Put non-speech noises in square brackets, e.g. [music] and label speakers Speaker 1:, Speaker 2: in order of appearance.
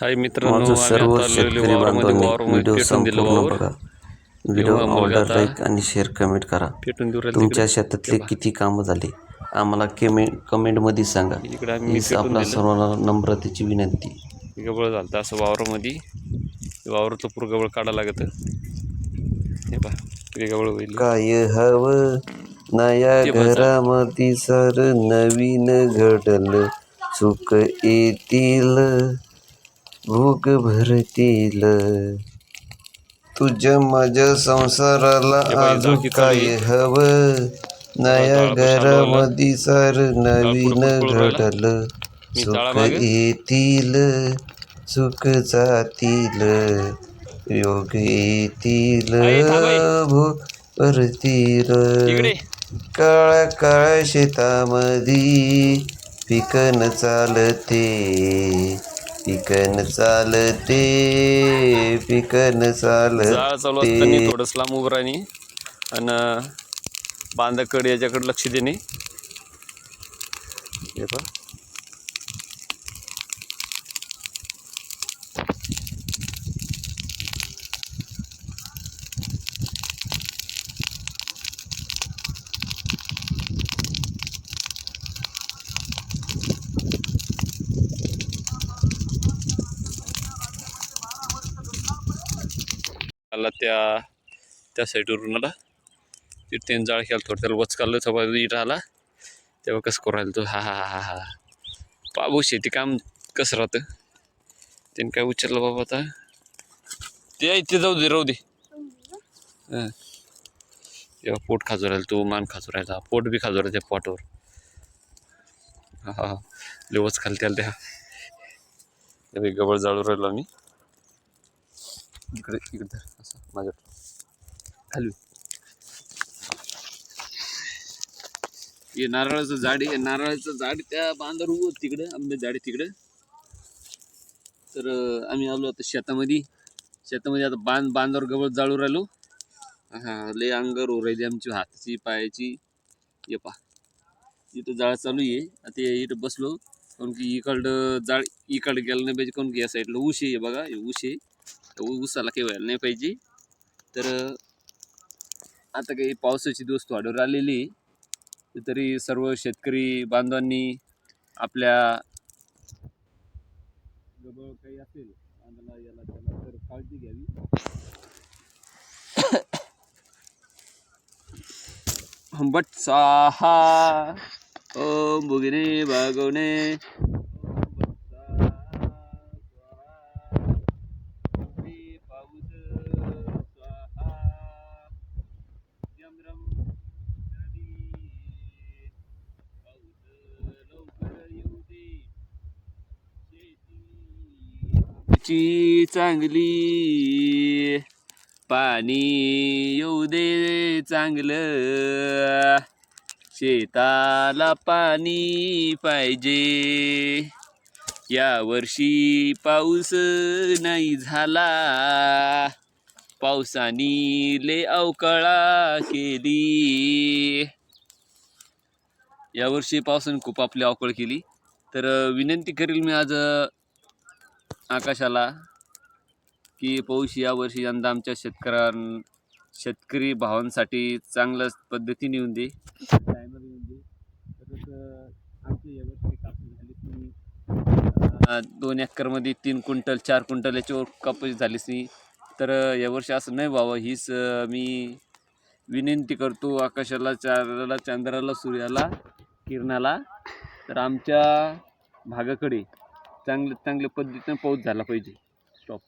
Speaker 1: हाय मित्रांनो
Speaker 2: माझं सर्व शेतकरी बांधवांनी व्हिडिओ संपूर्ण
Speaker 1: वावर.
Speaker 2: बघा. व्हिडिओ आवडला लाईक आणि शेअर कमेंट करा. [laughs]
Speaker 1: पेटून देऊ राहिले
Speaker 2: तुमच्या. शेतातले किती कामं झाले? आम्हाला कमेंट कमेंटमध्ये सांगा.
Speaker 1: इकडे आम्ही
Speaker 2: हीच
Speaker 1: पेटून
Speaker 2: आपला
Speaker 1: दिलं.
Speaker 2: सर्वांना नम्रतेची विनंती.
Speaker 1: गबळ झालं असं वावरामध्ये. वावराचं पूर गबळ काढा लागत. हे पहा किती गबळ होईल.
Speaker 2: काय हवं? नया
Speaker 1: ते.
Speaker 2: घरामध्ये सर नवीन घडल. सुख येतील. भोग भरतील. तुझ्या माझ्या संसाराला अजून काय. हवं. नया घरामध्ये सर नवीन. घडल. सुख. येतील. सुख जातील. योग येतील. भरतील.
Speaker 1: इकडे.
Speaker 2: काळ्या काळ्या शेतामध्ये पिकन चालते. पिकन चालते पिकन
Speaker 1: जाळ चालू असताना
Speaker 2: चालते
Speaker 1: थोडंच लांब उभं राहणे आणि बांधाकडे याच्याकडे लक्ष देणे. हे पहा. आला त्या त्या साईडवरून आला. तिथे त्याने जाळ केला थोडं त्याला वचकालं थोडं इट आला तेव्हा कसं करू राहिलं तो? हा हा हा हा. हा बाबू शेती काम कसं राहतं? त्याने काय उचललं बाबा आता? ते इथे जाऊ दे राहू दे. तेव्हा पोट खाजू राहिलं तो मान खाजू राहिला. पोट बी खाजू राहिलं त्या पोटावर. हा हा लेवच खाल त्याला त्या. गबळ जाळू राहिलो आम्ही. इकडे इकडे धर असं माझ्या खाली. हे नारळाचं झाड आहे नारळाचं झाड त्या बांधावर उभं तिकडे तिकडं आंबे झाड आहे तिकडं. तर आम्ही आलो आता शेतामध्ये. शेतामध्ये आता बांध बांधावर गवत जाळू राहिलो. हा लय अंगावर हो आमची हाताची पायाची. ये पा इथं जाळ चालू आहे. आता इथं बसलो. काऊन की इकडं जाळ इकडं गेलं नाही पाहिजे. काऊन की या साईडला ऊस आहे बघा हे ऊस आहे. तर ऊसाला काही व्हायला नाही पाहिजे. तर आता काही पावसाची दिवस वाढवर आलेली तरी सर्व शेतकरी बांधवांनी आपल्या जवळ काही असेल आम्हाला याला त्याला तर काळजी घ्यावी. बट साहा. ओ बुगिने भागवणे ची चांगली पाणी येऊ दे चांगलं. शेताला पाणी पाहिजे. या वर्षी पाऊस नाही झाला. पावसानी ले अवकाळा केली. यावर्षी पावसाने खूप आपली अवकळ केली. तर विनंती करेल मी आज आकाशाला की पाऊस यावर्षी यंदा आमच्या शेतकऱ्यां शेतकरी भावांसाठी चांगल्याच पद्धतीने येऊन दे. येऊन दे. तसंच अं, आमची यावर्षी कापूस झालीच नाही. अं, दोन एकरमध्ये तीन क्विंटल चार क्विंटल याच्यावर कापूस झालीच नाही. तर यावर्षी असं नाही व्हावं. हीच मी विनंती करतो आकाशाला चाराला चंद्राला सूर्याला किरणाला. तर आमच्या भागाकडे चांगले चांगल्या पद्धतीने पाऊस झाला पाहिजे. स्टॉप